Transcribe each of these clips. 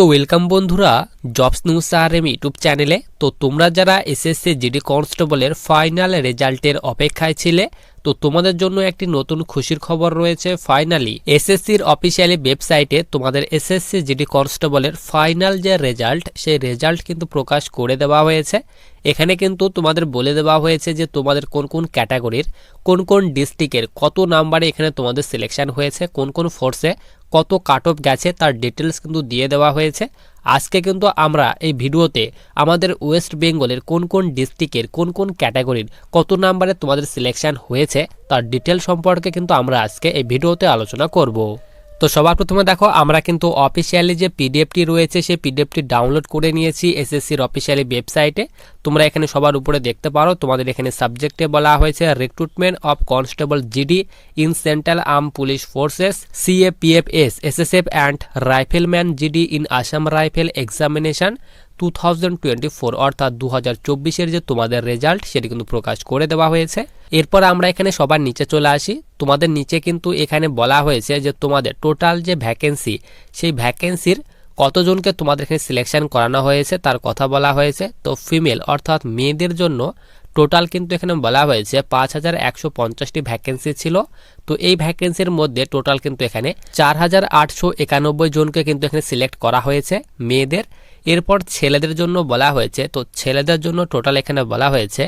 তো ওয়েলকাম বন্ধুরা jobs news R M YouTube চ্যানেলে তো তোমরা যারা এসএসসি জিডি কনস্টেবলের ফাইনাল রেজাল্টের অপেক্ষায় ছিলে, তো তোমাদের জন্য একটি নতুন খুশির খবর রয়েছে। ফাইনালি এসএসসির অফিসিয়ালি ওয়েবসাইটে তোমাদের এসএসসি জিডি কনস্টেবলের ফাইনাল যে রেজাল্ট সেই রেজাল্ট কিন্তু প্রকাশ করে দেওয়া হয়েছে। এখানে কিন্তু তোমাদের বলে দেওয়া হয়েছে যে তোমাদের কোন কোন ক্যাটাগরির, কোন কোন ডিস্ট্রিক্টের কত নাম্বারে এখানে তোমাদের সিলেকশান হয়েছে, কোন কোন ফোর্সে কত কাট অফ গেছে তার ডিটেলস কিন্তু দিয়ে দেওয়া হয়েছে। আজকে কিন্তু আমরা এই ভিডিওতে আমাদের ওয়েস্ট বেঙ্গলের কোন কোন ডিস্ট্রিক্টের কোন কোন ক্যাটাগরির কত নাম্বারে তোমাদের সিলেকশান হয়েছে তার ডিটেল সম্পর্কে কিন্তু আমরা আজকে এই ভিডিওতে আলোচনা করব। তো সবার প্রথমে দেখো, আমরা কিন্তু অফিসিয়ালি যে পিডিএফটি রয়েছে, সেই পিডিএফটি ডাউনলোড করে নিয়েছি এসএসসির অফিসিয়ালি ওয়েবসাইটে তোমরা এখানে সবার উপরে দেখতে পারো, তোমাদের এখানে সাবজেক্টে বলা হয়েছে recruitment of constable GD in central arm police forces CAPFS SSF and rifleman GD in Assam rifle examination two thousand twenty four অর্থাৎ দু হাজার চব্বিশের যে তোমাদের রেজাল্ট সেটি কিন্তু প্রকাশ করে দেওয়া হয়েছে। এরপর আমরা এখানে সবার নিচে চলে আসি। তোমাদের নিচে কিন্তু এখানে বলা হয়েছে যে তোমাদের টোটাল যে ভ্যাকেন্সি সেই ভ্যাকেন্সির কতজনকে তোমাদের এখানে সিলেকশন করানো হয়েছে তার কথা বলা হয়েছে। তো ফিমেল অর্থাৎ মেয়েদের জন্য টোটাল কিন্তু এখানে বলা হয়েছে পাঁচ হাজার একশো পঞ্চাশটি ভ্যাকেন্সি ছিল। তো এই ভ্যাকেন্সির মধ্যে টোটাল কিন্তু এখানে চার হাজার আটশো একানব্বই জনকে কিন্তু এখানে সিলেক্ট করা হয়েছে মেয়েদের। এরপর ছেলেদের জন্য বলা হয়েছে, তো ছেলেদের জন্য টোটাল এখানে বলা হয়েছে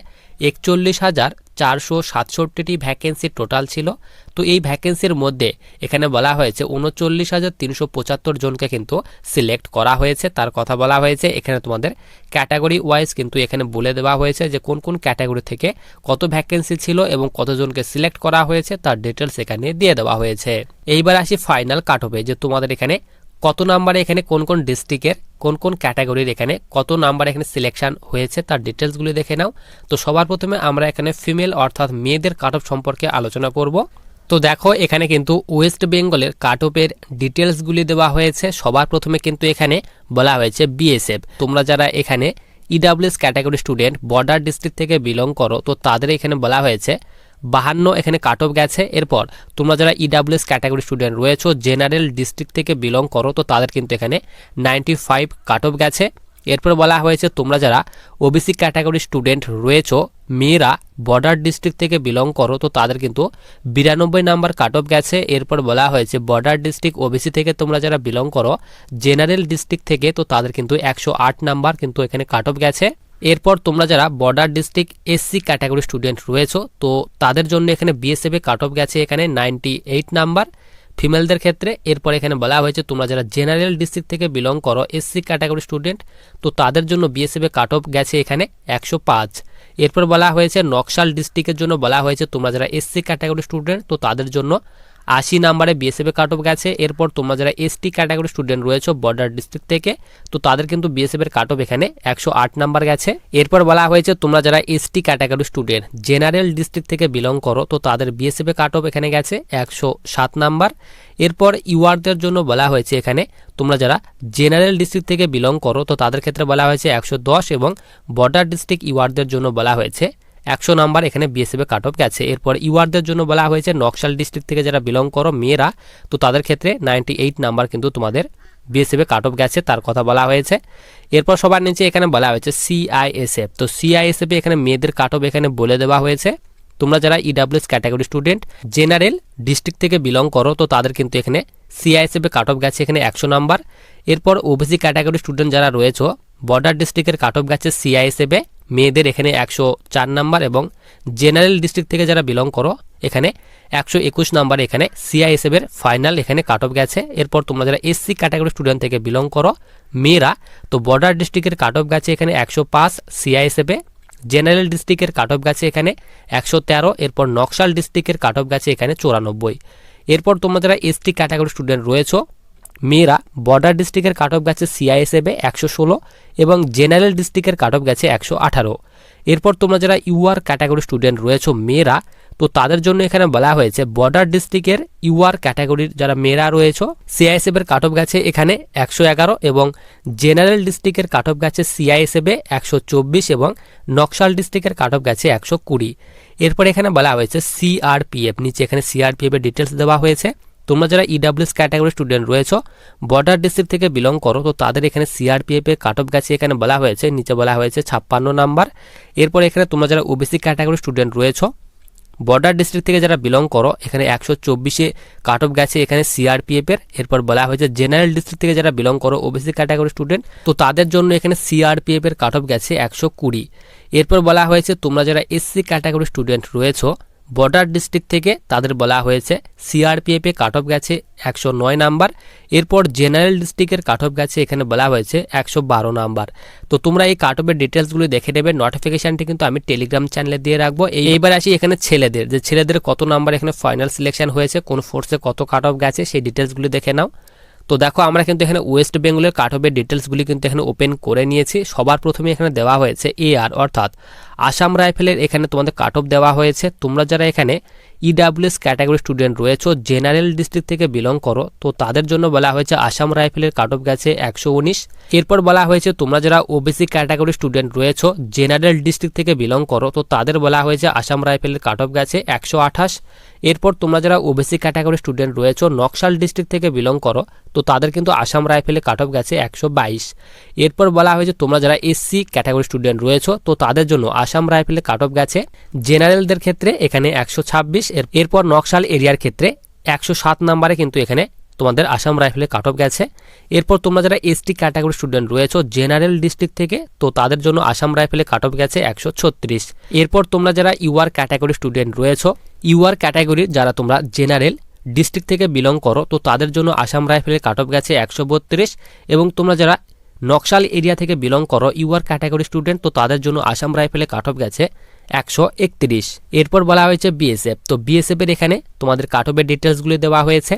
একচল্লিশ হাজার চারশো সাতষট্টিটি ভ্যাকেন্সি টোটাল ছিল। তো এই ভ্যাকেন্সির মধ্যে এখানে বলা হয়েছে উনচল্লিশ হাজার তিনশো পঁচাত্তর জনকে কিন্তু সিলেক্ট করা হয়েছে। তার কথা বলা হয়েছে, এখানে তোমাদের ক্যাটাগরি ওয়াইজ কিন্তু এখানে বলে দেওয়া হয়েছে যে কোন কোন ক্যাটাগরি থেকে কত ভ্যাকেন্সি ছিল এবং কতজনকে সিলেক্ট করা হয়েছে, তার ডিটেলস এখানে দিয়ে দেওয়া হয়েছে। এইবার আসি ফাইনাল কাট হবে যে তোমাদের এখানে কত নাম্বারে এখানে কোন কোন ডিস্ট্রিক্টের কোন কোন ক্যাটাগরির এখানে কত নাম্বার এখানে সিলেকশন হয়েছে তার ডিটেলসগুলি দেখে নাও। তো সবার প্রথমে আমরা এখানে ফিমেল অর্থাৎ মেয়েদের কাট অফ সম্পর্কে আলোচনা করব। তো দেখো এখানে কিন্তু ওয়েস্ট বেঙ্গলের কাট অফের ডিটেলসগুলি দেওয়া হয়েছে। সবার প্রথমে কিন্তু এখানে বলা হয়েছে বিএসএফ তোমরা যারা এখানে EWS category student border district থেকে বিলং করো, তো তাদের এখানে বলা হয়েছে বাহান্ন এখানে কাট অফ গেছে। এরপর তোমরা যারা ইডাব্লিউএস ক্যাটাগরি স্টুডেন্ট রয়েছো জেনারেল ডিস্ট্রিক্ট থেকে বিলং করো, তো তাদের কিন্তু এখানে নাইনটি ফাইভ কাট অফ গেছে। এরপর বলা হয়েছে, তোমরা যারা ওবিসি ক্যাটাগরি স্টুডেন্ট রয়েছো, মেয়েরা বর্ডার ডিস্ট্রিক্ট থেকে বিলং করো, তো তাদের কিন্তু বিরানব্বই নাম্বার কাট অফ গেছে। এরপর বলা হয়েছে বর্ডার ডিস্ট্রিক্ট ওবিসি থেকে তোমরা যারা বিলং করো জেনারেল ডিস্ট্রিক্ট থেকে, তো তাদের কিন্তু একশো আট নাম্বার কিন্তু এখানে কাট অফ গেছে। এরপর তোমরা যারা border district SC category student রয়েছো, তো তাদের জন্য এখানে বিএসএফে কাট অফ গেছে এখানে নাইনটি এইট নাম্বার ফিমেলদের ক্ষেত্রে এরপর এখানে বলা হয়েছে তোমরা যারা জেনারেল ডিস্ট্রিক্ট থেকে বিলং করো এসসি ক্যাটাগরি স্টুডেন্ট তো তাদের জন্য বিএসএফে কাট অফ গেছে এখানে একশো পাঁচ। এরপর বলা হয়েছে নকশাল ডিস্ট্রিক্টের জন্য বলা হয়েছে তোমরা যারা এসসি ক্যাটাগরি স্টুডেন্ট তো তাদের জন্য আশি নাম্বারে বিএসএফে কাট অফ গেছে। এরপর তোমরা যারা এসটি ক্যাটাগরি স্টুডেন্ট রয়েছে বর্ডার ডিস্ট্রিক্ট থেকে, তো তাদের কিন্তু বিএসএফের কাট অফ এখানে একশো আট নাম্বার গেছে। এরপর বলা হয়েছে, তোমরা যারা ST category student general district থেকে বিলং করো, তো তাদের বিএসএফে কাট অফ এখানে গেছে একশো সাত নাম্বার। এরপর ইউআরদের জন্য বলা হয়েছে এখানে, তোমরা যারা জেনারেল ডিস্ট্রিক্ট থেকে বিলং করো, তো তাদের ক্ষেত্রে বলা হয়েছে একশো দশ এবং বর্ডার ডিস্ট্রিক্ট ইউআরদের জন্য বলা হয়েছে একশো নাম্বার এখানে বিএসএফে কাট অফ গেছে। এরপর ইউআরদের জন্য বলা হয়েছে, নকশাল ডিস্ট্রিক্ট থেকে যারা বিলং করো, মেয়েরা, তো তাদের ক্ষেত্রে নাইনটি এইট নাম্বার কিন্তু তোমাদের বিএসএফে কাট অফ গেছে, তার কথা বলা হয়েছে। এরপর সবার নিচে এখানে বলা হয়েছে সিআইএসএফ তো সিআইএসএফে এখানে মেয়েদের কাট অফ এখানে বলে দেওয়া হয়েছে। তোমরা যারা EWS category student general district থেকে বিলং করো, তো তাদের কিন্তু এখানে সিআইএসএফে কাট অফ গেছে এখানে একশো নাম্বার। এরপর ওবিসি ক্যাটাগরি স্টুডেন্ট যারা রয়েছে বর্ডার ডিস্ট্রিক্টের কাট অফ গেছে সিআইএসএফে মেয়েদের এখানে একশো চার নাম্বার এবং জেনারেল ডিস্ট্রিক্ট থেকে যারা বিলং করো, এখানে একশো একুশ নাম্বার এখানে সিআইএসএফ এর ফাইনাল এখানে কাট অফ গেছে। এরপর তোমরা যারা এসসি ক্যাটাগরি স্টুডেন্ট থেকে বিলং করো, মেয়েরা, তো বর্ডার ডিস্ট্রিক্টের কাট অফ গেছে এখানে একশো পাঁচ সিআইএসএফ জেনারেল ডিস্ট্রিক্টের কাট অফ গেছে এখানে একশো তেরো, এরপর নকশাল ডিস্ট্রিক্টের কাট অফ গেছে এখানে চুরানব্বই। এরপর তোমরা যারা এসটি ক্যাটাগরি স্টুডেন্ট রয়েছো মেয়েরা বর্ডার ডিস্ট্রিক্টের কাট অফ গেছে সিআইএসএফে একশো ষোলো এবং জেনারেল ডিস্ট্রিক্টের কাট অফ গেছে একশো আঠারো। এরপর তোমরা যারা ইউআর ক্যাটাগরি স্টুডেন্ট রয়েছো মেয়েরা, তো তাদের জন্য এখানে বলা হয়েছে বর্ডার ডিস্ট্রিক্টের ইউআর ক্যাটাগরির যারা মেয়েরা রয়েছে সিআইএসএফ এর কাট অফ গেছে এখানে একশো এগারো এবং জেনারেল ডিস্ট্রিক্টের কাট অফ গেছে সিআইএসএফ একশো চব্বিশ এবং নকশাল ডিস্ট্রিক্টের কাট অফ গেছে একশো কুড়ি। এরপর এখানে বলা হয়েছে সিআরপিএফ নিচে এখানে সিআরপিএফ এর ডিটেলস দেওয়া হয়েছে। তোমরা যারা ইডাব্লিউএস ক্যাটাগরি স্টুডেন্ট রয়েছো বর্ডার ডিস্ট্রিক্ট থেকে বিলং করো, তো তাদের এখানে সিআরপিএফ এর কাট অফ গেছে এখানে বলা হয়েছে, নিচে বলা হয়েছে ছাপ্পান্ন নাম্বার। এরপর এখানে তোমরা যারা ওবিসি ক্যাটাগরি স্টুডেন্ট রয়েছো বর্ডার ডিস্ট্রিক্ট থেকে যারা বিলং করো, এখানে একশো চব্বিশে কাট অফ গেছে এখানে সিআরপিএফ এর, এরপর বলা হয়েছে জেনারেল ডিস্ট্রিক্ট থেকে যারা বিলং করো ওবিসি ক্যাটাগরি স্টুডেন্ট তো তাদের জন্য এখানে সিআরপিএফ এর কাট অফ গেছে একশো কুড়ি। এরপর বলা হয়েছে তোমরা যারা এসসি ক্যাটাগরি স্টুডেন্ট রয়েছো বর্ডার ডিস্ট্রিক্ট থেকে তাদের বলা হয়েছে সিআরপিএফে কাট অফ গেছে একশো নয় নাম্বার। এরপর জেনারেল ডিস্ট্রিক্টের কাট অফ গেছে এখানে বলা হয়েছে একশো বারো নাম্বার। তো তোমরা এই কাট অফের ডিটেলসগুলো দেখে নেবে নোটিফিকেশানটি কিন্তু আমি টেলিগ্রাম চ্যানেলে দিয়ে রাখব। এই- এইবার আসি এখানে ছেলেদের, যে ছেলেদের কত নাম্বার এখানে ফাইনাল সিলেকশন হয়েছে, কোন ফোর্সে কত কাট অফ গেছে, সেই ডিটেলসগুলো দেখে নাও। তো দেখো, আমরা কিন্তু এখানে ওয়েস্ট বেঙ্গলের কাট অফের ডিটেলসগুলি কিন্তু এখানে ওপেন করে নিয়েছি। সবার প্রথমে এখানে দেওয়া হয়েছে এ আর অর্থাৎ আসাম রাইফেলের এখানে তোমাদের কাট অফ দেওয়া হয়েছে। তোমরা যারা এখানে ইডাব্লিউএস ক্যাটাগরি স্টুডেন্ট রয়েছো। জেনারেল ডিস্ট্রিক্ট থেকে বিলং করো। তো তাদের জন্য বলা হয়েছে আসাম রাইফেলের কাট অফ গেছে একশো উনিশ। এরপর বলা হয়েছে তোমরা যারা ওবিসি ক্যাটাগরি স্টুডেন্ট রয়েছো জেনারেল ডিস্ট্রিক্ট থেকে বিলং করো, তো তাদের বলা হয়েছে আসাম রাইফেলের কাট অফ গেছে একশো আঠাশ। এরপর তোমরা যারা ওবিসি ক্যাটাগরি স্টুডেন্ট রয়েছো, নকশাল ডিস্ট্রিক্ট থেকে বিলং করো, তো তাদের কিন্তু আসাম রাইফেলে কাট অফ গেছে একশো বাইশ। এরপর বলা হয়েছে তোমরা যারা এসসি ক্যাটাগরি স্টুডেন্ট রয়েছো, তো তাদের জন্য আসাম রাইফেলে কাট অফ গেছে। জেনারেলদের ক্ষেত্রে এখানে একশো ছাব্বিশ। এরপর নকশাল এরিয়ার ক্ষেত্রে একশো সাত নাম্বারে কিন্তু এখানে তোমাদের আসাম রাইফেলে কাট অফ গেছে। এরপর তোমরা যারা এসটি ক্যাটাগরি স্টুডেন্ট রয়েছো জেনারেল ডিস্ট্রিক্ট থেকে, তো তাদের জন্য আসাম রাইফেলে কাট অফ গেছে একশো ছত্রিশ। এরপর তোমরা যারা ইউআর ক্যাটাগরি স্টুডেন্ট রয়েছো ইউআর ক্যাটাগরির যারা তোমরা জেনারেল ডিস্ট্রিক্ট থেকে বিলং করো, তো তাদের জন্য আসাম রাইফেলের কাট অফ গেছে একশো বত্রিশ। এবং তোমরা যারা নকশাল এরিয়া থেকে বিলং করো ইউআর ক্যাটাগরি স্টুডেন্ট তো তাদের জন্য আসাম রাইফেলে কাট অফ গেছে একশো একত্রিশ। এরপর বলা হয়েছে বিএসএফ তো বিএসএফ এর এখানে তোমাদের কাট অফের ডিটেলসগুলি দেওয়া হয়েছে।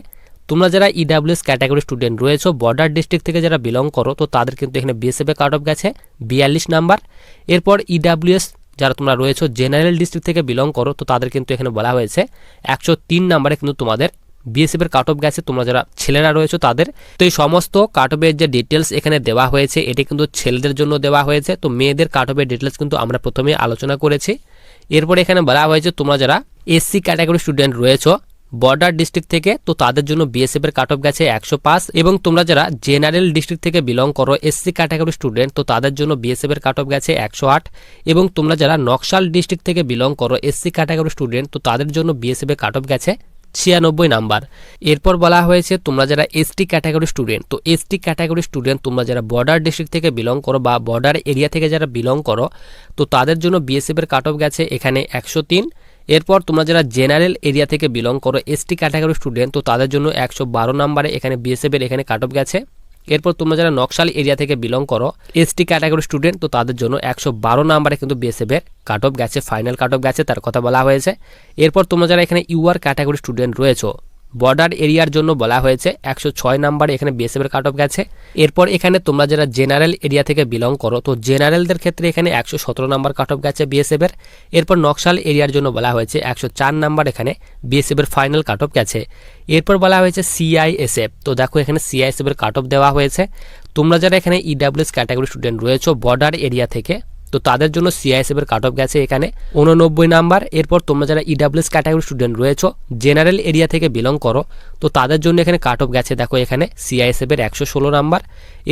তোমরা যারা ইডাব্লিউএস ক্যাটাগরি স্টুডেন্ট রয়েছো বর্ডার ডিস্ট্রিক্ট থেকে যারা বিলং করো, তো তাদের কিন্তু এখানে বিএসএফ কাট অফ গেছে, বিয়াল্লিশ নাম্বার। এরপর ইডাব্লিউএস যারা তোমরা রয়েছো জেনারেল ডিস্ট্রিক্ট থেকে বিলং করো, তো তাদের কিন্তু এখানে বলা হয়েছে একশো তিন নাম্বারে কিন্তু তোমাদের বিএসএফ এর কাট অফ গেছে, তোমরা যারা ছেলেরা রয়েছে তাদের। তো এই সমস্ত কাট অফের যে ডিটেলস এখানে দেওয়া হয়েছে, এটি কিন্তু ছেলেদের জন্য দেওয়া হয়েছে। তো মেয়েদের কাট অফের ডিটেলস কিন্তু আমরা প্রথমে আলোচনা করেছি। এরপর এখানে বলা হয়েছে, তোমরা যারা এসসি ক্যাটাগরি স্টুডেন্ট রয়েছো বর্ডার ডিস্ট্রিক্ট থেকে, তো তাদের জন্য বিএসএফ এর কাট অফ গেছে একশো পাঁচ। এবং তোমরা যারা জেনারেল ডিস্ট্রিক্ট থেকে বিলং করো এসসি ক্যাটাগরি স্টুডেন্ট তো তাদের জন্য বিএসএফ এর কাট অফ গেছে একশো আট। এবং তোমরা যারা নকশাল ডিস্ট্রিক্ট থেকে বিলং করো এসসি ক্যাটাগরি স্টুডেন্ট তো তাদের জন্য বিএসএফ এর কাট অফ গেছে ছিয়ানব্বই নাম্বার। এরপর বলা হয়েছে, তোমরা যারা এসটি ক্যাটাগরি স্টুডেন্ট তো এসটি ক্যাটাগরি স্টুডেন্ট তোমরা যারা বর্ডার ডিস্ট্রিক্ট থেকে বিলং করো বা বর্ডার এরিয়া থেকে যারা বিলং করো, তো তাদের জন্য বিএসএফ এর কাট অফ গেছে এখানে একশো তিন। এরপর তোমরা যারা জেনারেল এরিয়া থেকে বিলং করো এসটি ক্যাটাগরি স্টুডেন্ট তো তাদের জন্য একশো বারো নাম্বারে এখানে বিএসএফ এর এখানে কাট অফ গেছে। এরপর তোমরা যারা নকশাল এরিয়া থেকে বিলং করো এস টি ক্যাটাগরি স্টুডেন্ট তো তাদের জন্য একশো বারো নাম্বারে কিন্তু বিএসএফ এর কাট অফ গেছে ফাইনাল কাট অফ গেছে, তার কথা বলা হয়েছে। এরপর তোমরা যারা এখানে ইউআর ক্যাটাগরি স্টুডেন্ট রয়েছো বর্ডার এরিয়ার জন্য বলা হয়েছে, একশো ছয় নাম্বারে এখানে বিএসএফ এর কাট অফ গেছে। এরপর এখানে তোমরা যারা জেনারেল এরিয়া থেকে বিলং করো, তো জেনারেলদের ক্ষেত্রে এখানে একশো সতেরো নাম্বার কাট অফ গেছে বিএসএফ এর এরপর নকশাল এরিয়ার জন্য বলা হয়েছে, একশো চার নাম্বার এখানে বিএসএফ এর ফাইনাল কাট অফ গেছে। এরপর বলা হয়েছে সিআইএসএফ তো দেখো এখানে সিআইএসএফ এর কাট অফ দেওয়া হয়েছে। তোমরা যারা এখানে ইডাব্লিউএস ক্যাটাগরি স্টুডেন্ট রয়েছো, বর্ডার এরিয়া থেকে তো তাদের জন্য সিআইএসএফ এর কাট অফ গেছে এখানে। উননব্বই নাম্বার, এরপর তোমরা যারা ইডাব্লিউএস ক্যাটাগরি স্টুডেন্ট রয়েছো জেনারেল এরিয়া থেকে বিলং করো, তো তাদের জন্য এখানে কাট অফ গেছে দেখো এখানে সিআইএসএফ এর একশো ষোলো নাম্বার।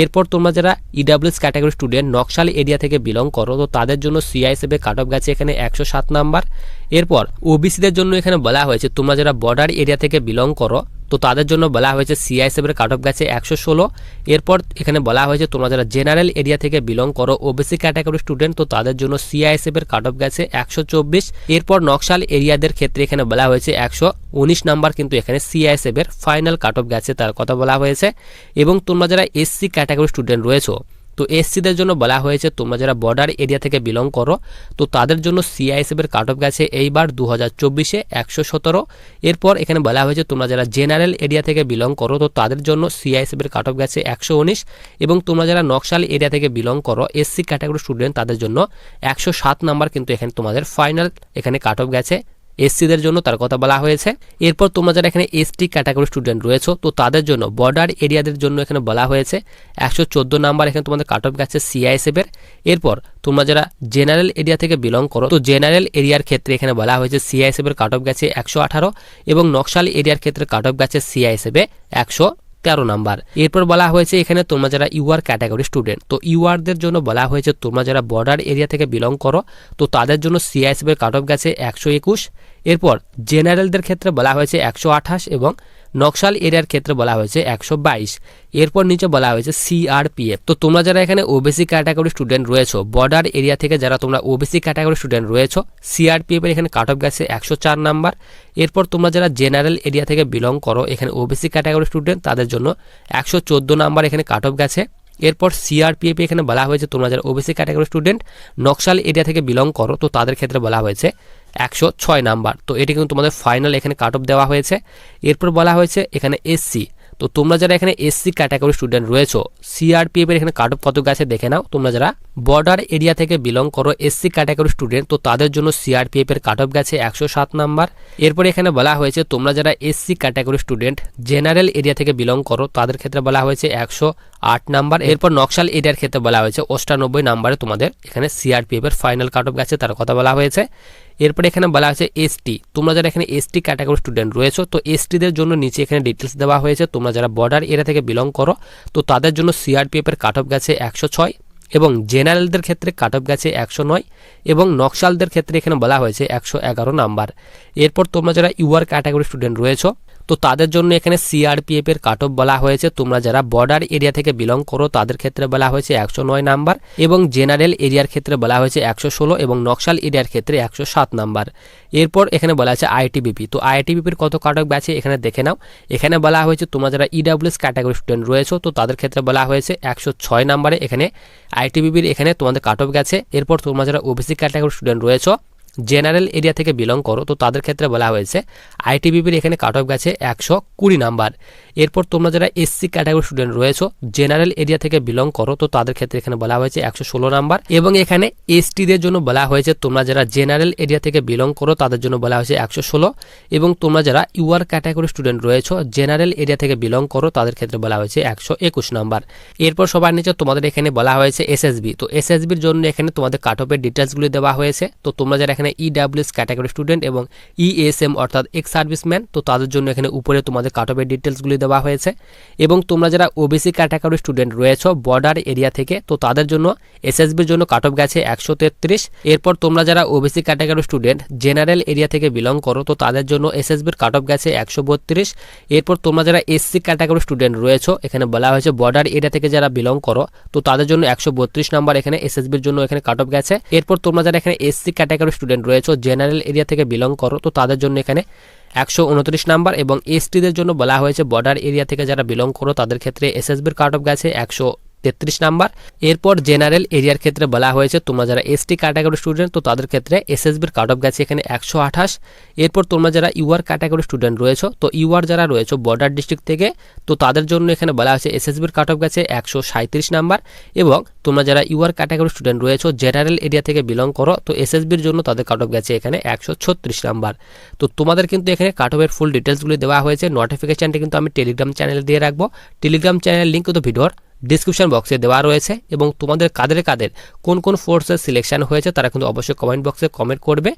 এরপর তোমরা যারা EWS category student Naxal area থেকে বিলং করো, তো তাদের জন্য সিআইএসএফ এর কাট অফ গেছে এখানে একশো সাত নাম্বার। এরপর ওবিসিদের জন্য এখানে বলা হয়েছে, তোমরা যারা বর্ডার এরিয়া থেকে বিলং করো তো তাদের জন্য বলা হয়েছে সিআইএসএফ এর কাট অফ গেছে একশো ষোলো। এরপর এখানে বলা হয়েছে তোমরা যারা জেনারেল এরিয়া থেকে বিলং করো ওবিসি ক্যাটাগরি স্টুডেন্ট তো তাদের জন্য সিআইএসএফের কাট অফ গেছে একশো চব্বিশ। এরপর নকশাল এরিয়াদের ক্ষেত্রে এখানে বলা হয়েছে একশো উনিশ নাম্বার কিন্তু এখানে সিআইএসএফের ফাইনাল কাট অফ গেছে, তার কথা বলা হয়েছে। এবং তোমরা যারা এসসি ক্যাটাগরি স্টুডেন্ট রয়েছো তো এসসিদের জন্য বলা হয়েছে, তোমরা যারা বর্ডার এরিয়া থেকে বিলং করো, তো তাদের জন্য সিআইএসএফ এর কাট অফ গেছে এইবার দু হাজার চব্বিশে একশো সতেরো। এরপর এখানে বলা হয়েছে, তোমরা যারা জেনারেল এরিয়া থেকে বিলং করো, তো তাদের জন্য সিআইএসএফ এর কাট অফ গেছে একশো উনিশ। এবং তোমরা যারা নকশাল এরিয়া থেকে বিলং করো এসসি ক্যাটাগরি স্টুডেন্ট তাদের জন্য একশো সাত নাম্বার কিন্তু এখানে তোমাদের ফাইনাল এখানে কাট অফ গেছে। এসসিদের জন্য তার কথা বলা হয়েছে। এরপর তোমরা যারা এখানে এসটি ক্যাটাগরি স্টুডেন্ট রয়েছে, তো তাদের জন্য বর্ডার এরিয়াদের জন্য এখানে বলা হয়েছে। একশো চোদ্দ নাম্বার এখানে তোমাদের কাট অফ গেছে সিআইএসএফের এরপর তোমরা যারা জেনারেল এরিয়া থেকে বিলং করো, তো জেনারেল এরিয়ার ক্ষেত্রে এখানে বলা হয়েছে সিআইএসএফের কাট অফ গেছে একশো আঠারো এবং নকশাল এরিয়ার ক্ষেত্রে কাট অফ গেছে সিআইএসএফে একশো তেরো নাম্বার। এরপর বলা হয়েছে এখানে তোমরা যারা ইউআর ক্যাটাগরি স্টুডেন্ট, তো ইউআরদের জন্য বলা হয়েছে তোমরা যারা বর্ডার এরিয়া থেকে বিলং করো, তো তাদের জন্য সিআইএসএফ এর কাট অফ গেছে একশো একুশ। এরপর জেনারেলদের ক্ষেত্রে বলা হয়েছে একশো আঠাশ এবং নকশাল এরিয়ার ক্ষেত্রে বলা হয়েছে একশো বাইশ। এরপর নিচে বলা হয়েছে সিআরপিএফ তো তোমরা যারা এখানে ওবিসি ক্যাটাগরি স্টুডেন্ট রয়েছো বর্ডার এরিয়া থেকে যারা তোমরা ওবিসি ক্যাটাগরি স্টুডেন্ট রয়েছো সিআরপিএফ এর এখানে কাট অফ গেছে একশো চার নাম্বার। এরপর তোমরা যারা জেনারেল এরিয়া থেকে বিলং করো, এখানে ওবিসি ক্যাটাগরি স্টুডেন্ট তাদের জন্য একশো চোদ্দ নাম্বার এখানে কাট অফ গেছে। এরপর সিআরপিএফ এখানে বলা হয়েছে তোমরা যারা OBC category student Naxal area থেকে বিলং করো, তো তাদের ক্ষেত্রে বলা হয়েছে একশো ছয় নাম্বার। তো এটি কিন্তু তোমাদের ফাইনাল এখানে কাট অফ দেওয়া হয়েছে। এরপর বলা হয়েছে এখানে এসসি তো তোমরা যারা এখানে এসসি ক্যাটাগরি স্টুডেন্ট রয়েছো সিআরপিএফ এর এখানে কাট অফ কত গেছে দেখে নাও। তোমরা যারা বর্ডার এরিয়া থেকে বিলং করো এসসি ক্যাটাগরি স্টুডেন্ট তো তাদের জন্য সিআরপিএফ এর কাট অফ গেছে একশো সাত নাম্বার। এরপর এখানে বলা হয়েছে তোমরা যারা SC category student general area থেকে বিলং করো, তাদের ক্ষেত্রে বলা হয়েছে একশো আট নাম্বার। এরপর নকশাল এরিয়ার ক্ষেত্রে বলা হয়েছে অষ্টানব্বই নাম্বারে তোমাদের এখানে সিআরপিএফ এর ফাইনাল কাট অফ গেছে, তার কথা বলা হয়েছে। এরপরে এখানে বলা হয়েছে এসটি তোমরা যারা এখানে এসটি ক্যাটাগরি স্টুডেন্ট রয়েছে, তো এসটিদের জন্য নিচে এখানে ডিটেলস দেওয়া হয়েছে। তোমরা যারা বর্ডার এরিয়া থেকে বিলং করো, তো তাদের জন্য সিআরপিএফ এর কাট অফ গেছে একশো ছয় এবং জেনারেলদের ক্ষেত্রে কাট অফ গেছে একশো নয় এবং নকশালদের ক্ষেত্রে এখানে বলা হয়েছে একশো এগারো নাম্বার এরপর তোমরা যারা ইউআর ক্যাটাগরি স্টুডেন্ট রয়েছো তো তাদের জন্য এখানে সিআরপিএফ এর কাট অফ বলা হয়েছে। তোমরা যারা বর্ডার এরিয়া থেকে বিলং করো, তাদের ক্ষেত্রে বলা হয়েছে একশো নয় নাম্বার এবং জেনারেল এরিয়ার ক্ষেত্রে বলা হয়েছে একশো ষোলো এবং নকশাল এরিয়ার ক্ষেত্রে একশো সাত নাম্বার। এরপর এখানে বলা আছে আইটিবিপি তো আইটিবিপির কত কাট অফ আছে এখানে দেখে নাও। এখানে বলা হয়েছে তোমরা যারা ইডাব্লিউএস ক্যাটাগরি স্টুডেন্ট রয়েছে, তো তাদের ক্ষেত্রে বলা হয়েছে একশো ছয় নাম্বারে এখানে আইটিবিপির এখানে তোমাদের কাট অফ গেছে। এরপর তোমরা যারা ওবিসি ক্যাটাগরি স্টুডেন্ট রয়েছে জেনারেল এরিয়া থেকে বিলং করো, তো তাদের ক্ষেত্রে বলা হয়েছে, আইটিবিপির এখানে কাট অফ গেছে একশো কুড়ি নাম্বার। এরপর তোমরা যারা এসসি ক্যাটাগরি স্টুডেন্ট রয়েছো, জেনারেল এরিয়া থেকে বিলং করো, তো তাদের ক্ষেত্রে এখানে বলা হয়েছে একশো ষোলো নাম্বার। এবং এখানে এসটিদের জন্য বলা হয়েছে, তোমরা যারা জেনারেল এরিয়া থেকে বিলং করো, তাদের জন্য বলা হয়েছে একশো ষোলো। এবং তোমরা যারা ইউআর ক্যাটাগরি স্টুডেন্ট রয়েছো, জেনারেল এরিয়া থেকে বিলং করো, তাদের ক্ষেত্রে বলা হয়েছে একশো একুশ নাম্বার। এরপর সবার নিচে তোমাদের এখানে বলা হয়েছে এসএসবি তো এসএসবির জন্য এখানে তোমাদের কাট অফের ডিটেলসগুলি দেওয়া হয়েছে। তো তোমরা যারা এখানে ইডাব্লিউএস ক্যাটাগরি স্টুডেন্ট এবং ইএসএম অর্থাৎ এক্স সার্ভিসম্যান তো তাদের জন্য এখানে উপরে তোমাদের কাট অফের ডিটেলসগুলি দেওয়া হয়েছে। এবং তোমরা যারা ওবিসি ক্যাটাগরি স্টুডেন্ট রয়েছো বর্ডার এরিয়া থেকে, তো তাদের জন্য এসএসবির জন্য কাট অফ গেছে একশো তেত্রিশ। এরপর তোমরা যারা OBC category student general area থেকে বিলং করো, তো তাদের জন্য এসএসবির কাট অফ গেছে একশো বত্রিশ। এরপর তোমরা যারা এসসি ক্যাটাগরি স্টুডেন্ট রয়েছো, এখানে বলা হয়েছে বর্ডার এরিয়া থেকে যারা বিলং করো, তো তাদের জন্য একশো বত্রিশ নাম্বার এখানে এসএসবির জন্য এখানে কাট অফ গেছে। এরপর তোমরা যারা এখানে এসসি ক্যাটাগরি স্টুডেন্ট রয়েছো জেনারেল এরিয়া থেকে বিলং করো। তো তাদের জন্য এখানে একশো উনত্রিশ নাম্বার এবং এসটিদের জন্য বলা হয়েছে বর্ডার এরিয়া থেকে যারা বিলং করো, তাদের ক্ষেত্রে এসএসবির কার্ড অফ গেছে একশো তেত্রিশ নাম্বার। এরপর জেনারেল এরিয়ার ক্ষেত্রে বলা হয়েছে, তোমরা যারা এসটি ক্যাটাগরি স্টুডেন্ট তো তাদের ক্ষেত্রে এসএসবির কাট অফ গেছে এখানে একশো আঠাশ। এরপর তোমরা যারা ইউআর ক্যাটাগরি স্টুডেন্ট রয়েছে, তো ইউআর যারা রয়েছে বর্ডার ডিস্ট্রিক্ট থেকে, তো তাদের জন্য এখানে বলা হয়েছে এসএসবির কাট অফ গেছে একশো সাঁত্রিশ নাম্বার। এবং তোমরা যারা ইউআর ক্যাটাগরি স্টুডেন্ট রয়েছে জেনারেল এরিয়া থেকে বিলং করো, তো এসএসবির জন্য তাদের কাট অফ গেছে এখানে একশো ছত্রিশ নাম্বার। তো তোমাদের কিন্তু এখানে কাট অফের ফুল ডিটেলসগুলি দেওয়া হয়েছে। নোটিফিকেশানটি কিন্তু আমি টেলিগ্রাম চ্যানেলে দিয়ে রাখব। টেলিগ্রাম চ্যানেল লিঙ্ক কিন্তু ভিডিওর ডিসক্রিপশন বক্সে দেওয়া রয়েছে এবং তোমাদের কাদের কাদের কোন কোন ফোর্সের সিলেকশন হয়েছে তারা কিন্তু অবশ্যই কমেন্ট বক্সে কমেন্ট করবে।